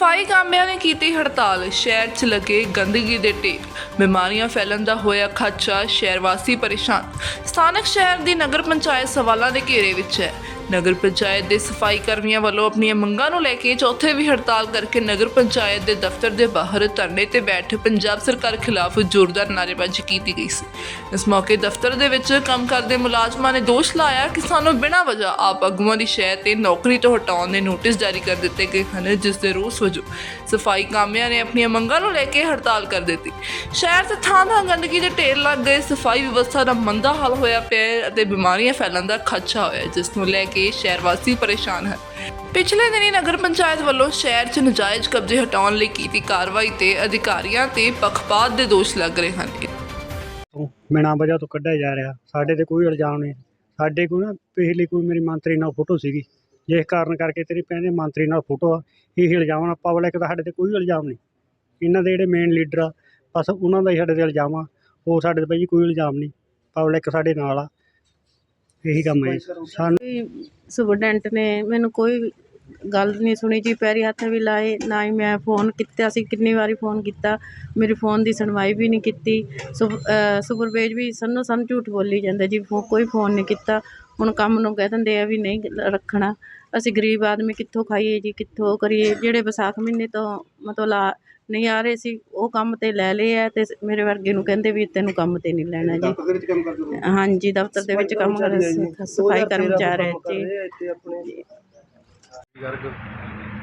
ਸਫ਼ਾਈ ਕਾਮਿਆਂ ਨੇ ਕੀਤੀ ਹੜਤਾਲ। ਸ਼ਹਿਰ 'ਚ ਲੱਗੇ ਗੰਦਗੀ ਦੇ ਢੇਰ ਬਿਮਾਰੀਆਂ ਫੈਲਣ ਦਾ ਹੋਇਆ ਖਦਸ਼ਾ ਸ਼ਹਿਰ ਵਾਸੀ ਪਰੇਸ਼ਾਨ। ਸਥਾਨਕ ਸ਼ਹਿਰ ਦੀ ਨਗਰ ਪੰਚਾਇਤ ਸਵਾਲਾਂ ਦੇ ਘੇਰੇ ਵਿੱਚ ਹੈ। ਨਗਰ ਪੰਚਾਇਤ ਦੇ ਸਫ਼ਾਈ ਕਰਮੀਆਂ ਵੱਲੋਂ ਆਪਣੀਆਂ ਮੰਗਾਂ ਨੂੰ ਲੈ ਕੇ ਚੌਥੇ ਵੀ ਹੜਤਾਲ ਕਰਕੇ ਨਗਰ ਪੰਚਾਇਤ ਦੇ ਦਫ਼ਤਰ ਦੇ ਬਾਹਰ ਧਰਨੇ ਤੇ ਬੈਠ ਪੰਜਾਬ ਸਰਕਾਰ ਖਿਲਾਫ ਜ਼ੋਰਦਾਰ ਨਾਅਰੇਬਾਜ਼ੀ ਕੀਤੀ ਗਈ ਸੀ। ਇਸ ਮੌਕੇ ਦਫ਼ਤਰ ਦੇ ਵਿੱਚ ਕੰਮ ਕਰਦੇ ਮੁਲਾਜ਼ਮਾਂ ਨੇ ਦੋਸ਼ ਲਾਇਆ ਕਿ ਸਾਨੂੰ ਬਿਨਾਂ ਵਜ੍ਹਾ ਆਪ ਆਗੂਆਂ ਦੀ ਸ਼ਹਿ ਤੇ ਨੌਕਰੀ ਤੋਂ ਹਟਾਉਣ ਦੇ ਨੋਟਿਸ ਜਾਰੀ ਕਰ ਦਿੱਤੇ ਗਏ ਹਨ, ਜਿਸ ਦੇ ਰੋਸ ਵਜੋਂ ਸਫ਼ਾਈ ਕਾਮਿਆਂ ਨੇ ਆਪਣੀਆਂ ਮੰਗਾਂ ਨੂੰ ਲੈ ਕੇ ਹੜਤਾਲ ਕਰ ਦਿੱਤੀ। ਸ਼ਹਿਰ 'ਚ ਥਾਂ ਥਾਂ ਗੰਦਗੀ ਦੇ ਢੇਰ ਲੱਗ ਗਏ। ਸਫ਼ਾਈ ਵਿਵਸਥਾ ਦਾ ਮੰਦਾ ਹਾਲ ਹੋਇਆ ਪਿਆ ਅਤੇ ਬਿਮਾਰੀਆਂ ਫੈਲਣ ਦਾ ਖਦਸ਼ਾ ਹੋਇਆ ਜਿਸ ਨੂੰ ਲੈ ਕੇ ਸ਼ਹਿਰ ਵਾਸੀ ਪਰੇਸ਼ਾਨ ਹਨ। ਪਿਛਲੇ ਦਿਨੀ ਨਗਰ ਪੰਚਾਇਤ ਵੱਲੋਂ ਸ਼ਹਿਰ 'ਚ ਨਜਾਇਜ਼ ਕਬਜ਼ੇ ਹਟਾਉਣ ਲਈ ਕੀਤੀ ਕਾਰਵਾਈ ਤੇ ਅਧਿਕਾਰੀਆਂ ਤੇ ਪੱਖਪਾਤ ਦੇ ਦੋਸ਼ ਲੱਗ ਰਹੇ ਹਨ। ਬਿਨਾਂ ਵਜ੍ਹਾ ਤੋਂ ਕੱਢਿਆ ਜਾ ਰਿਹਾ। ਸਾਡੇ ਤੇ ਕੋਈ ਇਲਜ਼ਾਮ ਨਹੀਂ। ਸਾਡੇ ਕੋਲ ਨਾ ਪਿਛਲੀ ਕੋਈ ਮੇਰੀ ਮੰਤਰੀ ਨਾਲ ਫੋਟੋ ਸੀਗੀ। ਜਿਸ ਕਾਰਨ ਕਰਕੇ ਤੇਰੀ ਕਹਿੰਦੇ ਮੰਤਰੀ ਨਾਲ ਫੋਟੋ ਆ। ਇਹ ਇਲਜ਼ਾਮ ਆ, ਪਬਲਿਕ ਦਾ ਸਾਡੇ ਤੇ ਕੋਈ ਇਲਜ਼ਾਮ ਨਹੀਂ। ਇਹਨਾਂ ਦੇ ਜਿਹੜੇ ਮੇਨ ਲੀਡਰ ਆ, ਬਸ ਉਹਨਾਂ ਦਾ ਹੀ ਸਾਡੇ ਤੇ ਇਲਜ਼ਾਮ ਆ। ਉਹ ਸਾਡੇ ਤੇ ਭਾਈ ਕੋਈ ਇਲਜ਼ਾਮ ਨਹੀਂ। ਪਬਲਿਕ ਸਾਡੇ ਨਾਲ ਆ। ਇਹੀ ਕੰਮ ਹੈ। ਸਾਨੂੰ ਸੁਪਰਡੈਂਟ ਨੇ ਮੈਨੂੰ ਕੋਈ ਗੱਲ ਨਹੀਂ ਸੁਣੀ ਜੀ ਪੈਰੀ ਹੱਥ ਵੀ ਲਾਏ ਨਾ ਹੀ ਮੈਂ ਫੋਨ ਕੀਤਾ ਸੀ ਕਿੰਨੀ ਵਾਰੀ ਫੋਨ ਕੀਤਾ ਮੇਰੇ ਫੋਨ ਦੀ ਸੁਣਵਾਈ ਵੀ ਨਹੀਂ ਕੀਤੀ। ਸੁਪਰਵੇਜ ਵੀ ਸਾਨੂੰ ਸਾਨੂੰ ਝੂਠ ਬੋਲੀ ਜਾਂਦੇ ਜੀ ਕੋਈ ਫੋਨ ਨਹੀਂ ਕੀਤਾ। ਹੁਣ ਕੰਮ ਨੂੰ ਕਹਿ ਦਿੰਦੇ ਆ ਵੀ ਨਹੀਂ ਰੱਖਣਾ। ਅਸੀਂ ਗਰੀਬ ਆਦਮੀ ਕਿੱਥੋਂ ਖਾਈਏ ਜੀ ਕਿੱਥੋਂ ਕਰੀਏ? ਜਿਹੜੇ ਵਿਸਾਖ ਮਹੀਨੇ ਤੋਂ ਮਤਲਬ ਲਾ ਨਹੀਂ ਆ ਰਹੇ ਸੀ ਉਹ ਕੰਮ ਤੇ ਲੈ ਲਏ ਆ ਤੇ ਮੇਰੇ ਵਰਗੇ ਨੂੰ ਕਹਿੰਦੇ ਵੀ ਤੈਨੂੰ ਕੰਮ ਤੇ ਨਹੀਂ ਲੈਣਾ ਜੀ। ਦਫ਼ਤਰ ਵਿੱਚ ਕੰਮ ਕਰਦੇ ਹੋ? ਹਾਂਜੀ ਦਫ਼ਤਰ ਦੇ ਵਿੱਚ ਕੰਮ ਕਰ ਸਫ਼ਾਈ ਕਰਮਚਾਰੀ ਹੈ ਜੀ। ਗਰਗ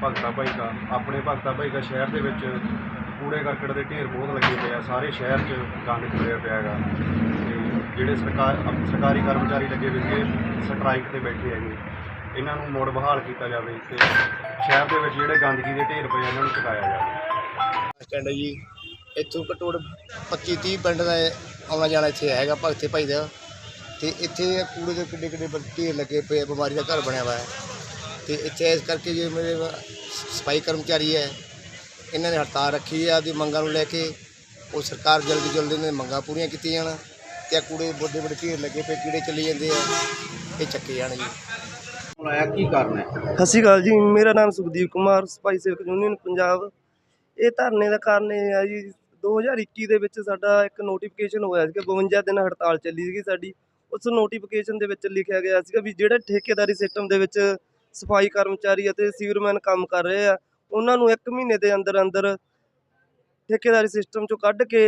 ਭਗਤਾ ਭਾਈ ਦਾ ਆਪਣੇ ਭਗਤਾ ਭਾਈ ਦਾ ਸ਼ਹਿਰ ਦੇ ਵਿੱਚ ਕੂੜੇ ਕਰਕਟ ਦੇ ਢੇਰ ਬਹੁਤ ਲੱਗੇ ਪਏ ਆ ਸਾਰੇ ਸ਼ਹਿਰ 'ਚ ਗੰਦ ਖਿਲਰਿਆ ਪਿਆ ਹੈਗਾ। ਤੇ ਜਿਹੜੇ ਸਰਕਾਰ ਸਰਕਾਰੀ ਕਰਮਚਾਰੀ ਲੱਗੇ ਹੋਏ ਸੀਗੇ ਸਟ੍ਰਾਈਕ ਤੇ ਬੈਠੇ ਹੈਗੇ। ਇਹਨਾਂ ਨੂੰ ਮੁੜ ਬਹਾਲ ਕੀਤਾ ਜਾਵੇ ਤੇ ਸ਼ਹਿਰ ਦੇ ਵਿੱਚ ਜਿਹੜੇ ਗੰਦਗੀ ਦੇ ਢੇਰ ਪਏ ਇਹਨਾਂ ਨੂੰ ਚੁਕਾਇਆ ਜਾਵੇ। ਸਟੈਂਡ ਹੈ ਜੀ। ਇੱਥੋਂ ਘੱਟੋ ਘੱਟ 25 30 ਪਿੰਡ ਦਾ ਆਉਣਾ ਜਾਣਾ ਇੱਥੇ ਹੈਗਾ ਭਗਤੇ ਭਾਈ ਦਾ। ਤੇ ਇੱਥੇ ਕੂੜੇ ਦੇ ਕਿੱਡੇ ਕਿੱਡੇ ਬ- ਢੇਰ ਲੱਗੇ ਪਏ ਆ, ਬਿਮਾਰੀ ਦਾ ਘਰ ਬਣਿਆ ਹੋਇਆ ਹੈ। ਤੇ ਇੱਥੇ ਇਸ ਕਰਕੇ ਜੇ ਮੇਰੇ ਵ- ਸਫ਼ਾਈ ਕਰਮਚਾਰੀ ਹੈ ਇਹਨਾਂ ਨੇ ਹੜਤਾਲ ਰੱਖੀ ਹੈ ਆਪਦੀ ਮੰਗਾਂ ਨੂੰ ਲੈ ਕੇ ਉਹ ਸਰਕਾਰ ਜਲਦੀ ਜਲਦੀ ਇਹਨਾਂ ਦੀਆਂ ਮੰਗਾਂ ਪੂਰੀਆਂ ਕੀਤੀਆਂ ਜਾਣ ਤੇ ਆਹ ਕੂੜੇ ਵੱਡੇ ਵੱਡੇ ਢੇਰ ਲੱਗੇ ਪਏ ਕੀੜੇ ਚੱਲੀ ਜਾਂਦੇ ਆ ਇਹ ਚੱਕੇ ਜਾਣ ਜੀ। ਹੁਣ ਆਇਆ ਕੀ ਕਾਰਨ ਹੈ? ਸਤਿ ਸ਼੍ਰੀ ਅਕਾਲ ਜੀ ਮੇਰਾ ਨਾਮ ਸੁਖਦੀਪ ਕੁਮਾਰ ਸਫ਼ਾਈ ਸੇਵਕ ਯੂਨੀਅਨ ਪੰਜਾਬ। ਇਹ ਧਰਨੇ ਦਾ ਕਾਰਨ ਇਹ ਹੈ ਜੀ 2021 ਦੇ ਵਿੱਚ ਸਾਡਾ ਇੱਕ ਨੋਟੀਫਿਕੇਸ਼ਨ ਹੋਇਆ ਸੀਗਾ 52 ਦਿਨ ਹੜਤਾਲ ਚੱਲੀ ਸੀਗੀ ਸਾਡੀ। ਉਸ ਨੋਟੀਫਿਕੇਸ਼ਨ ਦੇ ਵਿੱਚ ਲਿਖਿਆ ਗਿਆ ਸੀਗਾ ਵੀ ਜਿਹੜੇ ਠੇਕੇਦਾਰੀ ਸਿਸਟਮ ਦੇ ਵਿੱਚ ਸਫ਼ਾਈ ਕਰਮਚਾਰੀ ਅਤੇ ਸੀਵਰਮੈਨ ਕੰਮ ਕਰ ਰਹੇ ਆ, ਉਹਨਾਂ ਨੂੰ 1 ਮਹੀਨੇ ਦੇ ਅੰਦਰ ਅੰਦਰ ਠੇਕੇਦਾਰੀ ਸਿਸਟਮ ਚੋਂ ਕੱਢ ਕੇ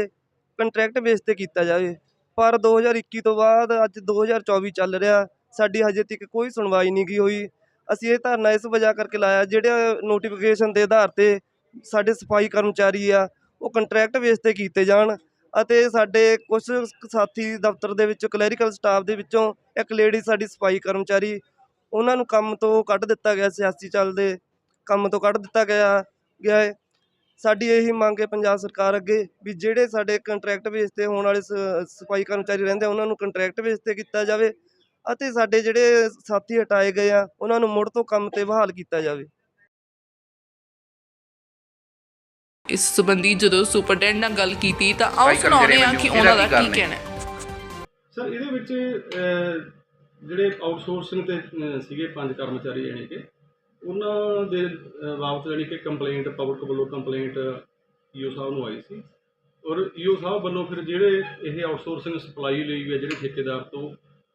ਕੰਟਰੈਕਟ ਬੇਸ ਤੇ ਕੀਤਾ ਜਾਵੇ। ਪਰ 2021 ਤੋਂ ਬਾਅਦ ਅੱਜ 2024 ਚੱਲ ਰਿਹਾ, ਸਾਡੀ ਹਜੇ ਤੱਕ ਕੋਈ ਸੁਣਵਾਈ ਨਹੀਂ ਗਈ ਹੋਈ। ਅਸੀਂ ਇਹ ਧਰਨਾ ਇਸ ਵਜ੍ਹਾ ਕਰਕੇ ਲਾਇਆ, ਜਿਹੜੇ ਨੋਟੀਫਿਕੇਸ਼ਨ ਦੇ ਆਧਾਰ ਤੇ ਸਾਡੇ ਸਫ਼ਾਈ ਕਰਮਚਾਰੀ ਆ, ਉਹ ਕੰਟਰੈਕਟ ਬੇਸ ਤੇ ਕੀਤੇ ਜਾਣ ਅਤੇ ਸਾਡੇ ਕੁਝ ਸਾਥੀ ਦਫ਼ਤਰ ਦੇ ਵਿੱਚੋਂ, ਕਲੈਰੀਕਲ ਸਟਾਫ ਦੇ ਵਿੱਚੋਂ ਇੱਕ ਲੇਡੀ ਸਾਡੀ ਸਫ਼ਾਈ ਕਰਮਚਾਰੀ, ਉਹਨਾਂ ਨੂੰ ਕੰਮ ਤੋਂ ਕੱਢ ਦਿੱਤਾ ਗਿਆ, ਸਿਆਸੀ ਚੱਲਦੇ ਕੰਮ ਤੋਂ ਕੱਢ ਦਿੱਤਾ ਗਿਆ ਗਿਆ ਹੈ ਸਾਡੀ ਇਹੀ ਮੰਗ ਹੈ ਪੰਜਾਬ ਸਰਕਾਰ ਅੱਗੇ ਵੀ ਜਿਹੜੇ ਸਾਡੇ ਕੰਟਰੈਕਟ ਬੇਸ ਤੇ ਹੋਣ ਵਾਲੇ ਸ- ਸਫ਼ਾਈ ਕਰਮਚਾਰੀ ਰਹਿੰਦੇ ਉਹਨਾਂ ਨੂੰ ਕੰਟਰੈਕਟ ਬੇਸ ਤੇ ਕੀਤਾ ਜਾਵੇ ਅਤੇ ਸਾਡੇ ਜਿਹੜੇ ਸਾਥੀ ਹਟਾਏ ਗਏ ਆ, ਉਹਨਾਂ ਨੂੰ ਮੁੜ ਤੋਂ ਕੰਮ ਤੇ ਬਹਾਲ ਕੀਤਾ ਜਾਵੇ। ਇਸ ਸੰਬੰਧੀ ਜਦੋਂ ਸੁਪਰਡੈਂਟ ਨਾਲ ਗੱਲ ਕੀਤੀ ਤਾਂ ਆਓ ਸੁਣਾਉਂਦੇ ਹਾਂ ਕਿ ਉਹਨਾਂ ਦਾ ਕੀ ਕਹਿਣਾ ਹੈ। ਸਰ ਇਹਦੇ ਵਿੱਚ ਅਹ, ਜਿਹੜੇ ਆਊਟਸੋਰਸਿੰਗ ਤੇ ਅਹ, ਸੀਗੇ ਪੰਜ ਕਰਮਚਾਰੀ ਜਾਣੀ ਕਿ ਉਹਨਾਂ ਦੇ ਅਹ, ਬਾਬਤ ਜਾਣੀ ਕਿ ਕੰਪਲੇਂਟ ਪਬਲਿਕ ਵੱਲੋਂ ਕੰਪਲੇਂਟ ਈਓ ਸਾਹਿਬ ਨੂੰ ਆਈ ਸੀ। ਔਰ ਈਓ ਸਾਹਿਬ ਵੱਲੋਂ ਫਿਰ ਜਿਹੜੇ ਇਹ ਆਊਟਸੋਰਸਿੰਗ ਸਪਲਾਈ ਲਈ ਹੈ ਜਿਹੜੇ ਠੇਕੇਦਾਰ ਤੋਂ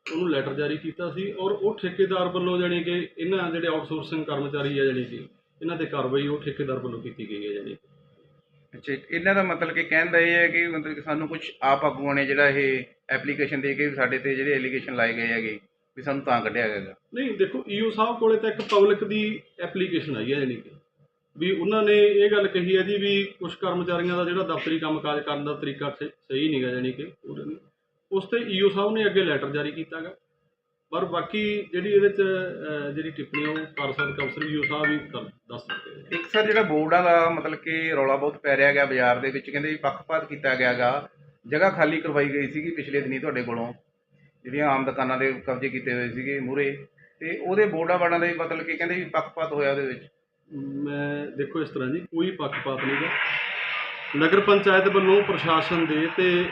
ਉਹਨੂੰ ਲੈਟਰ ਜਾਰੀ ਕੀਤਾ ਸੀ। ਔਰ ਉਹ ਠੇਕੇਦਾਰ ਵੱਲੋਂ ਜਾਣੀ ਕਿ ਇਹਨਾਂ ਜਿਹੜੇ ਆਊਟਸੋਰਸਿੰਗ ਕਰਮਚਾਰੀ ਹੈ ਜਾਣੀ ਕਿ ਇਹਨਾਂ ਤੇ ਕਾਰਵਾਈ ਉਹ ਠੇਕੇਦਾਰ ਵੱਲੋਂ ਕੀਤੀ ਗਈ ਹੈ ਜਾਣੀ ਕਿ। ਅੱਛਾ ਇਹਨਾਂ ਦਾ ਮਤਲਬ ਕਿ ਕਹਿਣ ਦਾ ਇਹ ਹੈ ਕਿ ਮਤਲਬ ਕਿ ਸਾਨੂੰ ਕੁਝ ਆਪ ਆਗੂਆਂ ਨੇ ਜਿਹੜਾ ਇਹ ਐਪਲੀਕੇਸ਼ਨ ਦੇ ਕੇ ਵੀ ਸਾਡੇ ਤੇ ਜਿਹੜੇ ਐਲੀਗੇਸ਼ਨ ਲਾਏ ਗਏ ਹੈਗੇ, ਵੀ ਸਾਨੂੰ ਤਾਂ ਕੱਢਿਆ ਗਿਆ ਨਹੀਂ, ਦੇਖੋ, ਈਓ ਸਾਹਿਬ ਕੋਲੇ ਤਾਂ ਇੱਕ ਪਬਲਿਕ ਦੀ ਐਪਲੀਕੇਸ਼ਨ ਆਈ ਹੈ ਜਾਣੀ ਕਿ ਵੀ ਉਹਨਾਂ ਨੇ ਇਹ ਗੱਲ ਕਹੀ ਹੈ ਜੀ ਵੀ ਕੁਝ ਕਰਮਚਾਰੀਆਂ ਦਾ ਜਿਹੜਾ ਦਫ਼ਤਰੀ ਕੰਮਕਾਜ ਕਰਨ ਦਾ ਤਰੀਕਾ ਸ- ਸਹੀ ਨਹੀਂਗਾ ਜਾਣੀ ਕਿ ਉਹਦੇ ਉਸ ਤੇ ਈਓ ਸਾਹਿਬ ਨੇ ਅੱਗੇ ਲੈਟਰ ਜਾਰੀ ਕੀਤਾਗਾ ਪਰ ਬਾਕੀ ਜਿਹੜੀ ਇਹਦੇ ਚ ਅਹ, ਜਿਹੜੀ ਟਿੱਪਣੀ ਆ ਉਹ ਕਰ ਸਕਦੇ ਅਫਸਰ ਈਓ ਸਾਹਿਬ ਹੀ ਕਰ ਦੱਸ ਸਕਦੇ ਇੱਕ ਸਰ ਜਿਹੜਾ ਬੋਰਡਾਂ ਦਾ ਮਤਲਬ ਕਿ ਰੌਲਾ ਬਹੁਤ ਪੈ ਰਿਹਾ ਗਿਆ ਬਾਜ਼ਾਰ ਦੇ ਵਿੱਚ ਕਹਿੰਦੇ ਵੀ ਪੱਖਪਾਤ ਕੀਤਾ ਗਿਆਗਾ ਜਗ੍ਹਾ ਖਾਲੀ ਕਰਵਾਈ ਗਈ ਸੀਗੀ ਪਿਛਲੇ ਦਿਨੀ ਤੁਹਾਡੇ ਕੋਲੋਂ ਜਿਹੜੀਆਂ ਆਮ ਦੁਕਾਨਾਂ ਦੇ ਕਬਜ਼ੇ ਕੀਤੇ ਹੋਏ ਸੀਗੇ ਮੂਰੇ ਤੇ ਉਹਦੇ ਬੋਰਡਾਂ ਬਾੜਾਂ ਦਾ ਵੀ ਮਤਲਬ ਕਿ ਕਹਿੰਦੇ ਵੀ ਪੱਖਪਾਤ ਹੋਇਆ ਉਹਦੇ ਵਿੱਚ। ਮੈਂ ਦੇਖੋ ਇਸ ਤਰ੍ਹਾਂ ਜੀ ਕੋਈ ਪੱਖਪਾਤ ਨਹੀਂਗਾ ਨਗਰ ਪੰਚਾਇਤ ਵੱਲੋਂ ਪ੍ਰਸ਼ਾਸਨ ਦੇ ਤੇ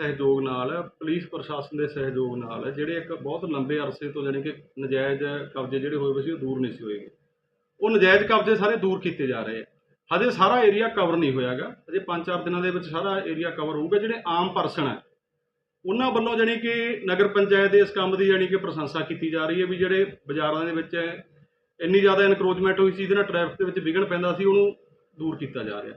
ਸਹਿਯੋਗ ਨਾਲ, ਪੁਲਿਸ ਪ੍ਰਸ਼ਾਸਨ ਦੇ ਸਹਿਯੋਗ ਨਾਲ, ਜਿਹੜੇ ਇੱਕ ਬਹੁਤ ਲੰਬੇ ਅਰਸੇ ਤੋਂ ਜਾਣੀ ਕਿ ਨਜਾਇਜ਼ ਕਬਜ਼ੇ ਜਿਹੜੇ ਹੋਏ ਹੋਏ ਸੀ, ਉਹ ਦੂਰ ਨਹੀਂ ਸੀ ਹੋਏਗੇ ਉਹ ਨਜਾਇਜ਼ ਕਬਜ਼ੇ ਸਾਰੇ ਦੂਰ ਕੀਤੇ ਜਾ ਰਹੇ। ਆ ਹਜੇ ਸਾਰਾ ਏਰੀਆ ਕਵਰ ਨਹੀਂ ਹੋਇਆਗਾ ਹਜੇ 5-4 ਦਿਨਾਂ ਦੇ ਵਿੱਚ ਸਾਰਾ ਏਰੀਆ ਕਵਰ ਹੋਊਗਾ। ਜਿਹੜੇ ਆਮ ਪਰਸਨ ਹੈ, ਉਹਨਾਂ ਵੱਲੋਂ ਜਾਣੀ ਕਿ ਨਗਰ ਪੰਚਾਇਤ ਦੇ ਇਸ ਕੰਮ ਦੀ ਜਾਣੀ ਕਿ ਪ੍ਰਸ਼ੰਸਾ ਕੀਤੀ ਜਾ ਰਹੀ ਹੈ ਵੀ ਜਿਹੜੇ ਬਾਜ਼ਾਰਾਂ ਦੇ ਵਿੱਚ ਇੰਨੀ ਜ਼ਿਆਦਾ ਇਨਕਰੋਚਮੈਂਟ ਹੋਈ ਸੀ, ਜਿਹਦੇ ਨਾਲ ਟ੍ਰੈਫਿਕ ਦੇ ਵਿੱਚ ਵਿਘਨ ਪੈਂਦਾ ਸੀ, ਉਹਨੂੰ ਦੂਰ ਕੀਤਾ ਜਾ ਰਿਹਾ।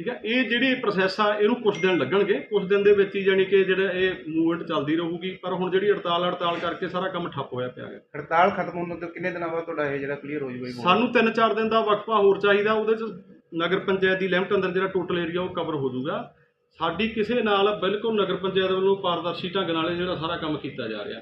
ਠੀਕ ਹੈ? ਇਹ ਜਿਹੜੀ ਪ੍ਰੋਸੈਸ ਆ ਇਹਨੂੰ ਕੁਝ ਦਿਨ ਲੱਗਣਗੇ। ਕੁਝ ਦਿਨ ਦੇ ਵਿੱਚ ਹੀ ਜਾਣੀ ਕਿ ਜਿਹੜਾ ਇਹ ਮੂਵਮੈਂਟ ਚੱਲਦੀ ਰਹੂਗੀ। ਪਰ ਹੁਣ ਜਿਹੜੀ ਹੜਤਾਲ ਹੜਤਾਲ ਕਰਕੇ ਸਾਰਾ ਕੰਮ ਠੱਪ ਹੋਇਆ ਪਿਆ ਹੈ ਹੜਤਾਲ ਖਤਮ ਹੋਣ ਤੋਂ ਕਿੰਨੇ ਦਿਨਾਂ ਬਾਅਦ ਤੁਹਾਡਾ ਇਹ ਜਿਹੜਾ ਕਲੀਅਰ ਹੋ ਜੂਗਾ ਸਾਨੂੰ 3-4 ਦਿਨ ਦਾ ਵਕਫਾ ਹੋਰ ਚਾਹੀਦਾ। ਉਹਦੇ ਚ ਨਗਰ ਪੰਚਾਇਤ ਦੀ ਲਿਮਟ ਅੰਦਰ ਜਿਹੜਾ ਟੋਟਲ ਏਰੀਆ ਉਹ ਕਵਰ ਹੋ ਜਾਊਗਾ। ਸਾਡੀ ਕਿਸੇ ਨਾਲ ਬਿਲਕੁਲ ਨਗਰ ਪੰਚਾਇਤ ਵੱਲੋਂ ਪਾਰਦਰਸ਼ੀ ਢੰਗ ਨਾਲ ਜਿਹੜਾ ਸਾਰਾ ਕੰਮ ਕੀਤਾ ਜਾ ਰਿਹਾ।